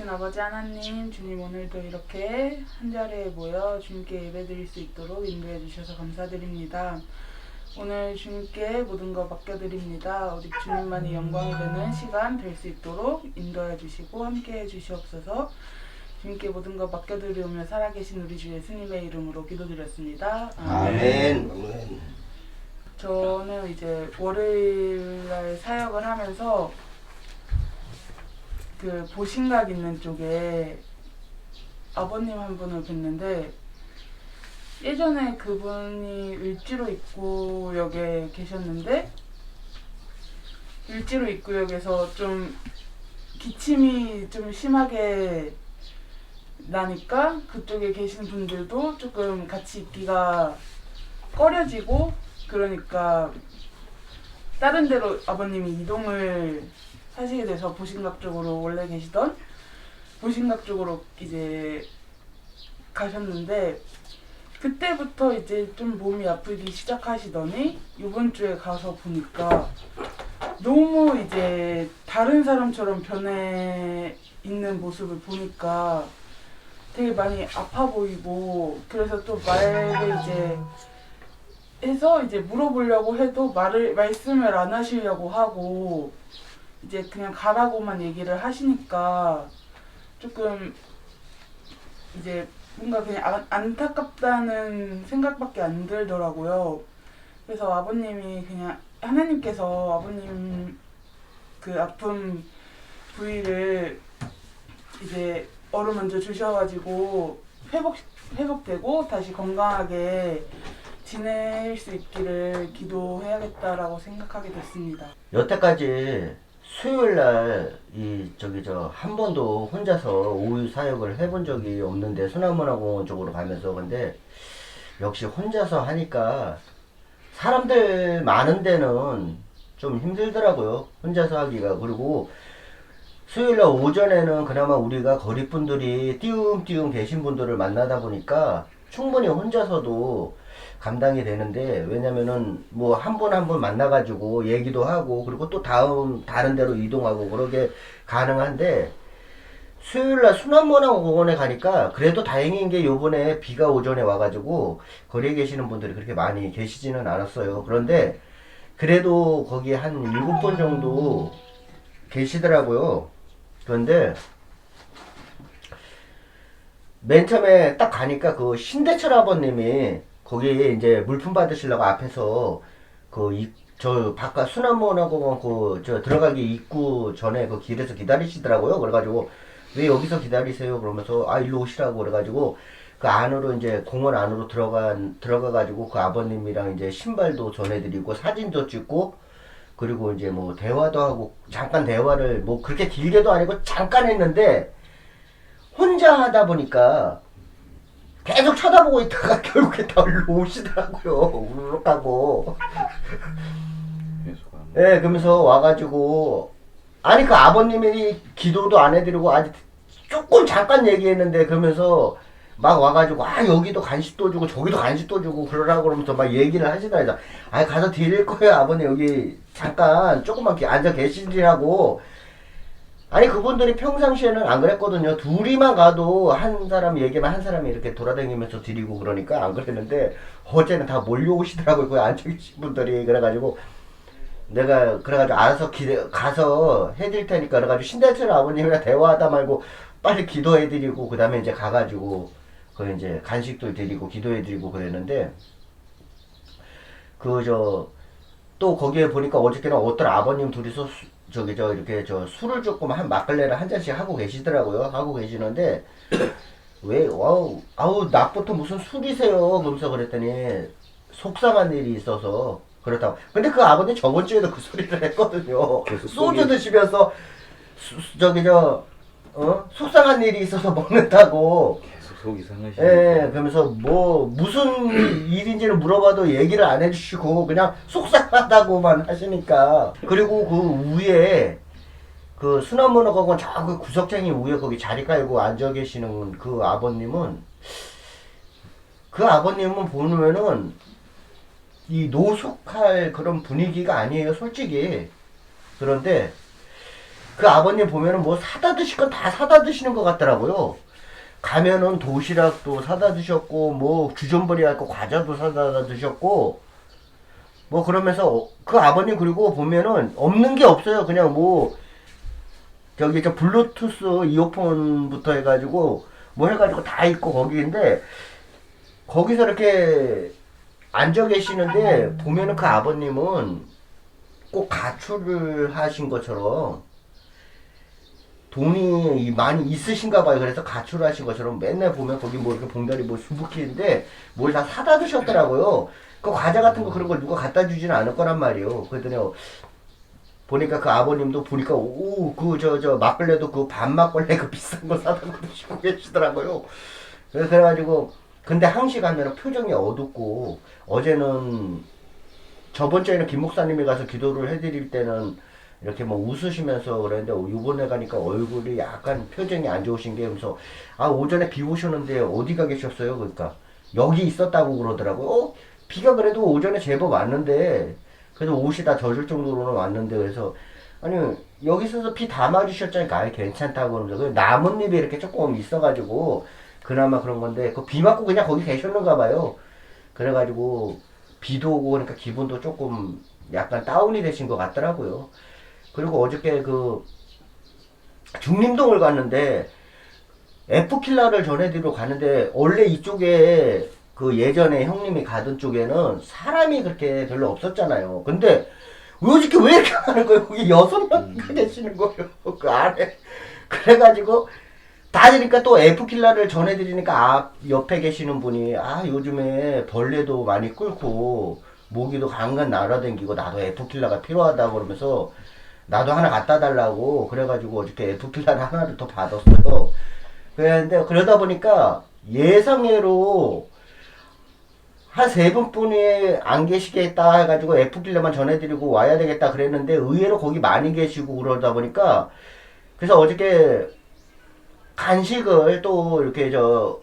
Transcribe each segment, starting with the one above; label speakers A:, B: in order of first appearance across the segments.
A: 살아계신 아버지 하나님, 주님 오늘도 이렇게 한 자리에 모여 주님께 예배드릴 수 있도록 인도해 주셔서 감사드립니다. 오늘 주님께 모든 것 맡겨드립니다. 오직 주님만이 영광이 되는 시간 될 수 있도록 인도해 주시고 함께해 주시옵소서. 주님께 모든 것 맡겨드리오며 살아계신 우리 주 예수님의 이름으로 기도드렸습니다.
B: 아멘.
A: 저는 이제 월요일 날 사역을 하면서 그 보신각 있는 쪽에 아버님 한 분을 뵀는데 예전에 그분이 을지로 입구역에 계셨는데 을지로 입구역에서 좀 기침이 좀 심하게 나니까 그쪽에 계신 분들도 조금 같이 있기가 꺼려지고 그러니까 다른 데로 아버님이 이동을 하시게 돼서 보신각 쪽으로 원래 계시던 보신각 쪽으로 이제 가셨는데 그때부터 이제 좀 몸이 아프기 시작하시더니 이번 주에 가서 보니까 너무 이제 다른 사람처럼 변해 있는 모습을 보니까 되게 많이 아파 보이고 그래서 또 말을 이제 해서 이제 물어보려고 해도 말을 말씀을 안 하시려고 하고 이제 그냥 가라고만 얘기를 하시니까 조금 이제 뭔가 그냥 안, 안타깝다는 생각밖에 안 들더라고요. 그래서 아버님이 그냥 하나님께서 아버님 그 아픈 부위를 이제 어루만져 주셔가지고 회복 회복되고 다시 건강하게 지낼 수 있기를 기도해야겠다라고 생각하게 됐습니다.
B: 여태까지 수요일 날 이 저기 저 한 번도 혼자서 오후 사역을 해본 적이 없는데 순환문화공원 쪽으로 가면서 근데 역시 혼자서 하니까 사람들 많은 데는 좀 힘들더라고요. 혼자서 하기가 그리고 수요일 날 오전에는 그나마 우리가 거리 분들이 띄움띄움 계신 분들을 만나다 보니까 충분히 혼자서도 감당이 되는데 왜냐면은 뭐 한 분 한 분 만나가지고 얘기도 하고 그리고 또 다음 다른 데로 이동하고 그러게 가능한데 수요일날 순환문화공원에 가니까 그래도 다행인 게 요번에 비가 오전에 와가지고 거리에 계시는 분들이 그렇게 많이 계시지는 않았어요. 그런데 그래도 거기 한 일곱 분 정도 계시더라고요. 그런데 맨 처음에 딱 가니까 그 신대철 아버님이 거기에 이제 물품 받으시려고 앞에서 그저 바깥 순환문화공원 그저 들어가기 입구 전에 그 길에서 기다리시더라고요. 그래가지고 왜 여기서 기다리세요? 그러면서 아 일로 오시라고 그래가지고 그 안으로 이제 공원 안으로 들어간 들어가가지고 그 아버님이랑 이제 신발도 전해드리고 사진도 찍고 그리고 이제 뭐 대화도 하고 잠깐 대화를 뭐 그렇게 길게도 아니고 잠깐 했는데 혼자 하다 보니까 계속 쳐다보고 있다가 결국에 다 일로 오시더라고요. 우르륵하고. 예, 그러면서 와가지고 아니 그 아버님이 기도도 안 해드리고 아직 조금 잠깐 얘기했는데 그러면서 막 와가지고 아 여기도 간식도 주고 저기도 간식도 주고 그러라고 그러면서 막 얘기를 하시더라고요. 아 가서 드릴 거예요 아버님 여기 잠깐 조금만 기- 앉아 계시지라고 아니 그분들이 평상시에는 안 그랬거든요. 둘이만 가도 한 사람 얘기만 한 사람이 이렇게 돌아다니면서 드리고 그러니까 안 그랬는데 어제는 다 몰려오시더라고요. 거기 앉아 계신 분들이 그래가지고 내가 그래가지고 알아서 기대, 가서 해드릴 테니까 그래가지고 신대철 아버님이랑 대화하다 말고 빨리 기도해드리고 그 다음에 이제 가가지고 그 이제 간식도 드리고 기도해드리고 그랬는데 그 저 또 거기에 보니까 어저께는 어떤 아버님 둘이서 수- 저기 저 이렇게 저 술을 조금 한 막걸리를 한 잔씩 하고 계시더라고요. 하고 계시는데 왜 아우 아우 낮부터 무슨 술이세요? 그러면서 그랬더니 속상한 일이 있어서 그렇다고. 근데 그 아버님 저번 주에도 그 소리를 했거든요.
C: 계속
B: 소주 드시면서 수- 수- 저기 저 어? 속상한 일이 있어서 먹는다고.
C: 계 속 속이 상하시니까.
B: 예, 그러면서 뭐 무슨 일인지를 물어봐도 얘기를 안 해주시고 그냥 속상하다고만 하시니까. 그리고 그 위에 그 순환문화공원 저그 구석쟁이 위에 거기 자리 깔고 앉아 계시는 그 아버님은 그 아버님은 보면은 이 노숙할 그런 분위기가 아니에요 솔직히. 그런데 그 아버님 보면은 뭐 사다 드실 건 다 사다 드시는 것 같더라고요. 가면은 도시락도 사다 드셨고 뭐 주전부리 할 거 과자도 사다 드셨고 뭐 그러면서 어- 그 아버님 그리고 보면은 없는 게 없어요. 그냥 뭐 저기 저 블루투스 이어폰부터 해가지고 뭐 해가지고 다 있고 거기인데 거기서 이렇게 앉아 계시는데 보면은 그 아버님은 꼭 가출을 하신 것처럼 돈이 많이 있으신가 봐요. 그래서 가출을 하신 것처럼 맨날 보면 거기 뭐 이렇게 봉다리 뭐 수북히는데 뭘 다 사다 드셨더라고요. 그 과자 같은 거 그런 걸 누가 갖다 주지는 않을 거란 말이에요. 그랬더니 보니까 그 아버님도 보니까 오 그 저 저 막걸리도 그 반 막걸리 그 비싼 거 사다 드시고 계시더라고요. 그래서 그래가지고 근데 항시 가면 표정이 어둡고 어제는 저번 주에는 김 목사님이 가서 기도를 해드릴 때는 이렇게 뭐 웃으시면서 그랬는데 이번에 가니까 얼굴이 약간 표정이 안 좋으신 게 그래서 아 오전에 비 오셨는데 어디 가 계셨어요? 그러니까 여기 있었다고 그러더라고요. 어? 비가 그래도 오전에 제법 왔는데 그래도 옷이 다 젖을 정도로는 왔는데 그래서 아니 여기 있어서 비다 맞으셨잖아요. 아이 괜찮다고 그러면서 그 나뭇잎이 이렇게 조금 있어가지고 그나마 그런 건데 그 비 맞고 그냥 거기 계셨는가 봐요. 그래가지고 비도 오고 그러니까 기분도 조금 약간 다운이 되신 것 같더라고요. 그리고 어저께 그 중림동을 갔는데 F킬라를 전해드리러 가는데 원래 이쪽에 그 예전에 형님이 가던 쪽에는 사람이 그렇게 별로 없었잖아요. 근데 어저께 왜 이렇게 하는 거예요? 거기 여섯 명 계시는 거예요. 그 안에. 그래가지고 다니니까 또 F킬라를 전해드리니까 앞 옆에 계시는 분이 아 요즘에 벌레도 많이 끓고 모기도 강간 날아다니고 나도 F킬라가 필요하다고 그러면서 나도 하나 갖다 달라고 그래가지고 어저께 F킬라를 하나를 더 받았어요. 그랬는데 그러다 보니까 예상외로 한 세 분뿐이 안 계시겠다 해가지고 F킬라만 전해드리고 와야 되겠다 그랬는데 의외로 거기 많이 계시고 그러다 보니까 그래서 어저께 간식을 또 이렇게 저,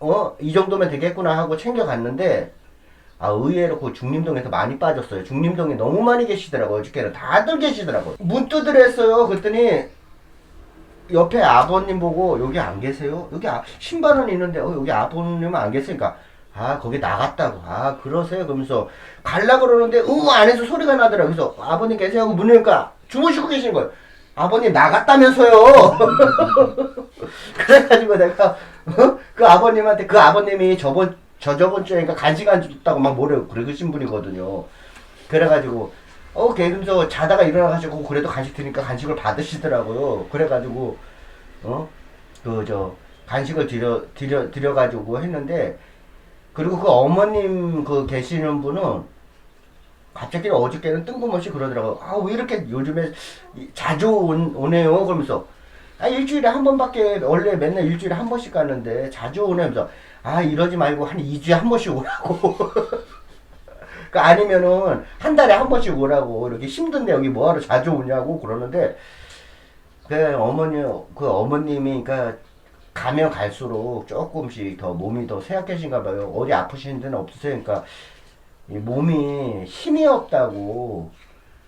B: 어, 이 정도면 되겠구나 하고 챙겨갔는데, 아, 의외로 그 중림동에서 많이 빠졌어요. 중림동에 너무 많이 계시더라고요. 어저께는 다들 계시더라고요. 문 두드렸어요. 그랬더니, 옆에 아버님 보고, 여기 안 계세요? 여기 아, 신발은 있는데, 어, 여기 아버님은 안 계시니까, 아, 거기 나갔다고. 아, 그러세요? 그러면서, 갈라 그러는데, 으, 안에서 소리가 나더라고요. 그래서, 아버님 계세요? 하고 문 여니까, 주무시고 계시는 거예요. 아버님 나갔다면서요. 그래가지고 내가 어? 그 아버님한테 그 아버님이 저번 저 저번 주에니까 간식 안 줬다고 막 뭐래 그러신 분이거든요. 그래가지고 어 개금서 자다가 일어나가지고 그래도 간식 드니까 간식을 받으시더라고요. 그래가지고 어 그 저 간식을 드려 드려 드려가지고 했는데 그리고 그 어머님 그 계시는 분은 갑자기 어저께는 뜬금없이 그러더라고요. 아, 왜 이렇게 요즘에 이- 자주 온, 오네요? 그러면서. 아, 일주일에 한 번밖에, 원래 맨날 일주일에 한 번씩 가는데 자주 오네면서. 아, 이러지 말고 한 2주에 한 번씩 오라고. 그 아니면은 한 달에 한 번씩 오라고. 이렇게 힘든데 여기 뭐하러 자주 오냐고 그러는데. 그 어머니, 그 어머님이, 그니까 가면 갈수록 조금씩 더 몸이 더 쇠약해진가 봐요. 어디 아프신 데는 없으세요? 이 몸이 힘이 없다고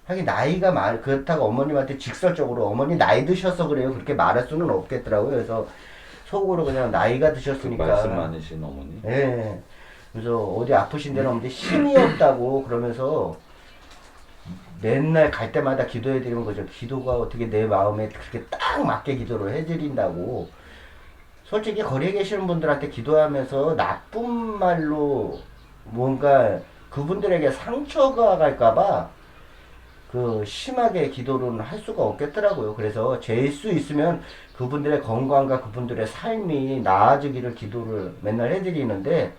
B: 하긴 나이가 많 그렇다고 어머님한테 직설적으로 어머니 나이 드셔서 그래요 그렇게 말할 수는 없겠더라고요 그래서 속으로 그냥 나이가 드셨으니까.
C: 말씀 많으신 어머니.
B: 예. 그래서 어디 아프신 데는 없는데 힘이 없다고 그러면서 맨날 갈 때마다 기도해 드리는 거죠. 기도가 어떻게 내 마음에 그렇게 딱 맞게 기도를 해 드린다고. 솔직히 거리에 계시는 분들한테 기도하면서 나쁜 말로 뭔가 그분들에게 상처가 갈까봐 그 심하게 기도를 할 수가 없겠더라고요. 그래서 될수 있으면 그분들의 건강과 그분들의 삶이 나아지기를 기도를 맨날 해드리는데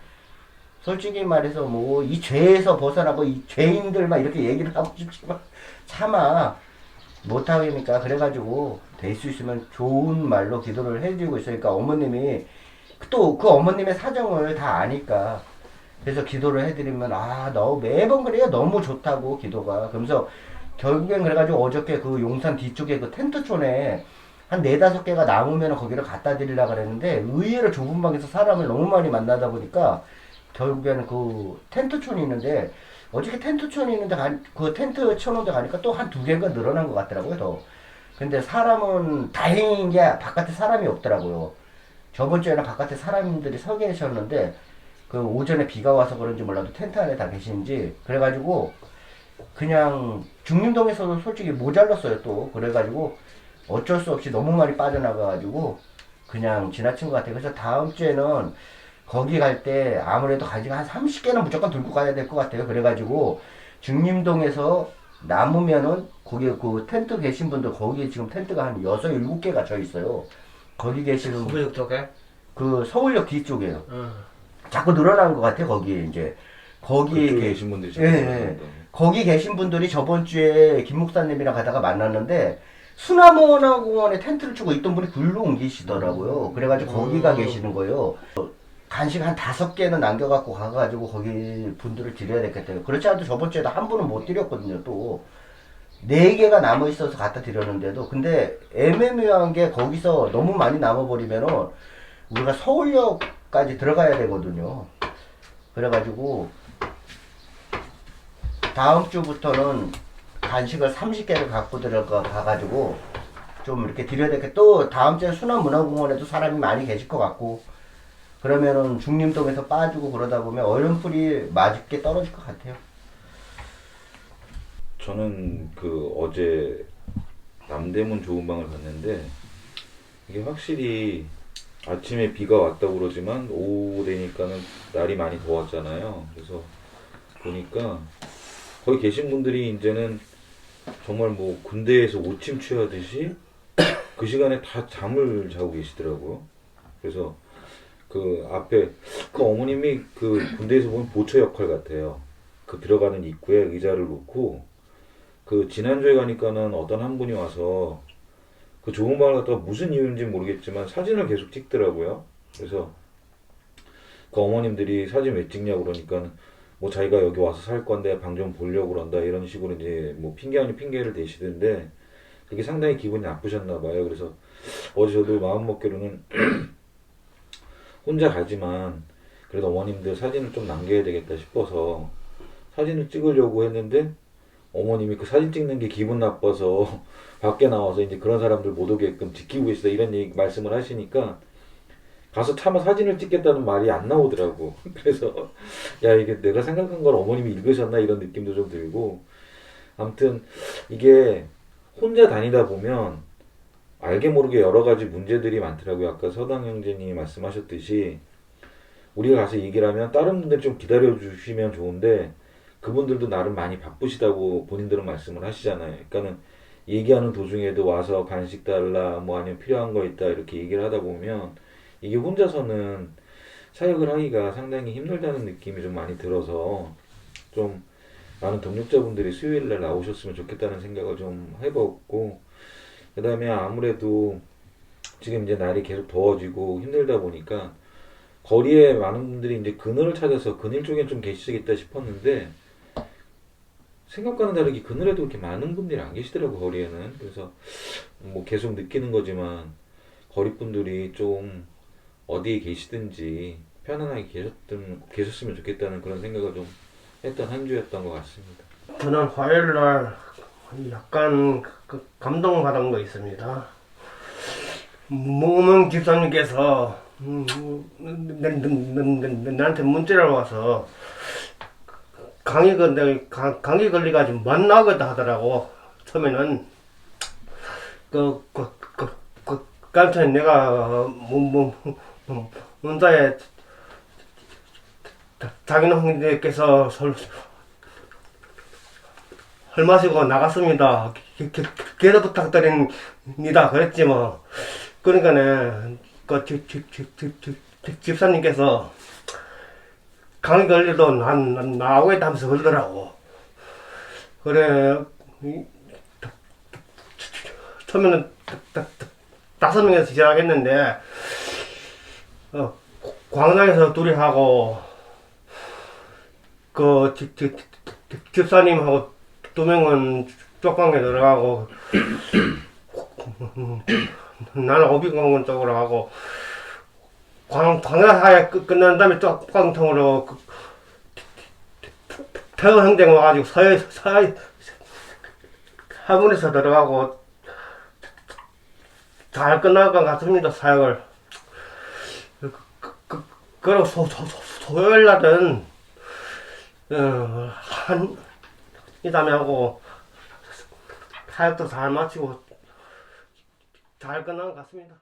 B: 솔직히 말해서 뭐 이 죄에서 벗어나고 이 죄인들만 이렇게 얘기를 하고 싶지만 차마 못하니까 그래가지고 될 수 있으면 좋은 말로 기도를 해드리고 있으니까 어머님이 또 그 어머님의 사정을 다 아니까 그래서 기도를 해드리면 아 너 매번 그래요 너무 좋다고 기도가 그러면서 결국엔 그래가지고 어저께 그 용산 뒤쪽에 그 텐트촌에 한 네다섯 개가 남으면 거기를 갖다 드리려고 그랬는데 의외로 좁은 방에서 사람을 너무 많이 만나다 보니까 결국에는 그 텐트촌이 있는데 어저께 텐트촌이 있는데 가- 그 텐트 쳐놓은 데 가니까 또 한 두 개가 늘어난 것 같더라고요 더. 근데 사람은 다행인 게 바깥에 사람이 없더라고요. 저번 주에는 바깥에 사람들이 서 계셨는데 그 오전에 비가 와서 그런지 몰라도 텐트 안에 다 계시는지 그래가지고 그냥 중림동에서도 솔직히 모자랐어요 또. 그래가지고 어쩔 수 없이 너무 많이 빠져나가가지고 그냥 지나친 것 같아요. 그래서 다음 주에는 거기 갈 때 아무래도 가지가 한 30개는 무조건 들고 가야 될 것 같아요. 그래가지고 중림동에서 남으면은 거기 그 텐트 계신 분들 거기 지금 텐트가 한 6, 7개가 져 있어요. 거기 계시는
C: 후배역 쪽에?
B: 그 서울역 뒤쪽이에요.
C: 응.
B: 자꾸 늘어난 것 같아요 거기 이제. 거기
D: 그쪽에
B: 계-
D: 계신 분들이
B: 예, 예. 거기 계신 분들이 저번 주에 김 목사님이랑 가다가 만났는데 수나무원공원에 텐트를 치고 있던 분이 글로 옮기시더라고요. 그래가지고 거기가 계시는 거예요. 간식 한 다섯 개는 남겨갖고 가가지고 거기 분들을 드려야 되겠대요. 그렇지 않아도 저번 주에도 한 분은 못 드렸거든요. 또 네 개가 남아 있어서 갖다 드렸는데도 근데 애매모호한 게 거기서 너무 많이 남아버리면은 우리가 서울역까지 들어가야 되거든요. 그래가지고 다음 주부터는 간식을 30개를 갖고 들어가 가가지고 좀 이렇게 드려야 되겠. 또 다음 주에 순환문화공원에도 사람이 많이 계실 것 같고 그러면은 중림동에서 빠지고 그러다 보면 얼음풀이 맞게 떨어질 것 같아요.
D: 저는 그 어제 남대문 좋은 방을 갔는데 이게 확실히 아침에 비가 왔다고 그러지만 오후 되니까는 날이 많이 더웠잖아요. 그래서 보니까 거기 계신 분들이 이제는 정말 뭐 군대에서 오침 취하듯이 그 시간에 다 잠을 자고 계시더라고요. 그래서 그 앞에 그 어머님이 그 군대에서 보면 보초 역할 같아요. 그 들어가는 입구에 의자를 놓고 그 지난주에 가니까는 어떤 한 분이 와서 그 좋은 방을 갖다가 무슨 이유인지 모르겠지만 사진을 계속 찍더라고요. 그래서 그 어머님들이 사진 왜 찍냐고 그러니까 뭐 자기가 여기 와서 살 건데 방 좀 보려고 그런다 이런 식으로 이제 뭐 핑계 아닌 핑계를 대시던데 그게 상당히 기분이 나쁘셨나 봐요. 그래서 어제 저도 마음 먹기로는 혼자 가지만 그래도 어머님들 사진을 좀 남겨야 되겠다 싶어서 사진을 찍으려고 했는데 어머님이 그 사진 찍는 게 기분 나빠서 밖에 나와서 이제 그런 사람들 못 오게끔 지키고 계시다 이런 얘기 말씀을 하시니까 가서 차마 사진을 찍겠다는 말이 안 나오더라고. 그래서 야 이게 내가 생각한 걸 어머님이 읽으셨나 이런 느낌도 좀 들고 아무튼 이게 혼자 다니다 보면 알게 모르게 여러 가지 문제들이 많더라고요. 아까 서당 형제님이 말씀하셨듯이 우리가 가서 얘기를 하면 다른 분들 좀 기다려 주시면 좋은데 그분들도 나름 많이 바쁘시다고 본인들은 말씀을 하시잖아요. 그러니까는 얘기하는 도중에도 와서 간식 달라 뭐 아니면 필요한 거 있다 이렇게 얘기를 하다 보면 이게 혼자서는 사역을 하기가 상당히 힘들다는 느낌이 좀 많이 들어서 좀 많은 동력자분들이 수요일 날 나오셨으면 좋겠다는 생각을 좀 해봤고 그 다음에 아무래도 지금 이제 날이 계속 더워지고 힘들다 보니까 거리에 많은 분들이 이제 그늘을 찾아서 그늘 쪽에 좀 계시겠다 싶었는데 생각과는 다르게 그늘에도 그렇게 많은 분들이 안 계시더라고 거리에는. 그래서 뭐 계속 느끼는 거지만 거리 분들이 좀 어디에 계시든지 편안하게 계셨든 계셨으면 좋겠다는 그런 생각을 좀 했던 한 주였던 것 같습니다.
C: 저는 화요일 날 약간 그 감동받은 거 있습니다. 무명 집사님께서 음, 내- 내- 나한테 문자를 와서 강의 건데 감기 걸려가지고 못 나오겠다 하더라고. 처음에는 그, 그, 그, 그, 깜짝 내가 문, 문, 문, 문자에 자기는 형님께서 설, 헐 마시고 나갔습니다. 기도 부탁드립니다. 그랬지 뭐. 그러니까는 그 집, 집, 집사님께서 강의 걸려도 난, 난 나오겠다 하면서 그러더라고. 그래, 이- 처음에는 다섯 명에서 시작했는데, 어, 광장에서 둘이 하고, 그, 집, 집, 집- 집사님하고 두 명은 쪽방에 들어가고, 나는 오비공원 쪽으로 가고, 광, 광야사에 끝- 끝난 다음에 또 꽝통으로 그, 태원 행정 와가지고 서해, 서해, 화문에서 들어가고 잘 끝날 것 같습니다, 사역을. 그리고 소, 소, 소, 소요일 날은, 어, 한, 이 다음에 하고, 사역도 잘 마치고, 잘 끝난 것 같습니다.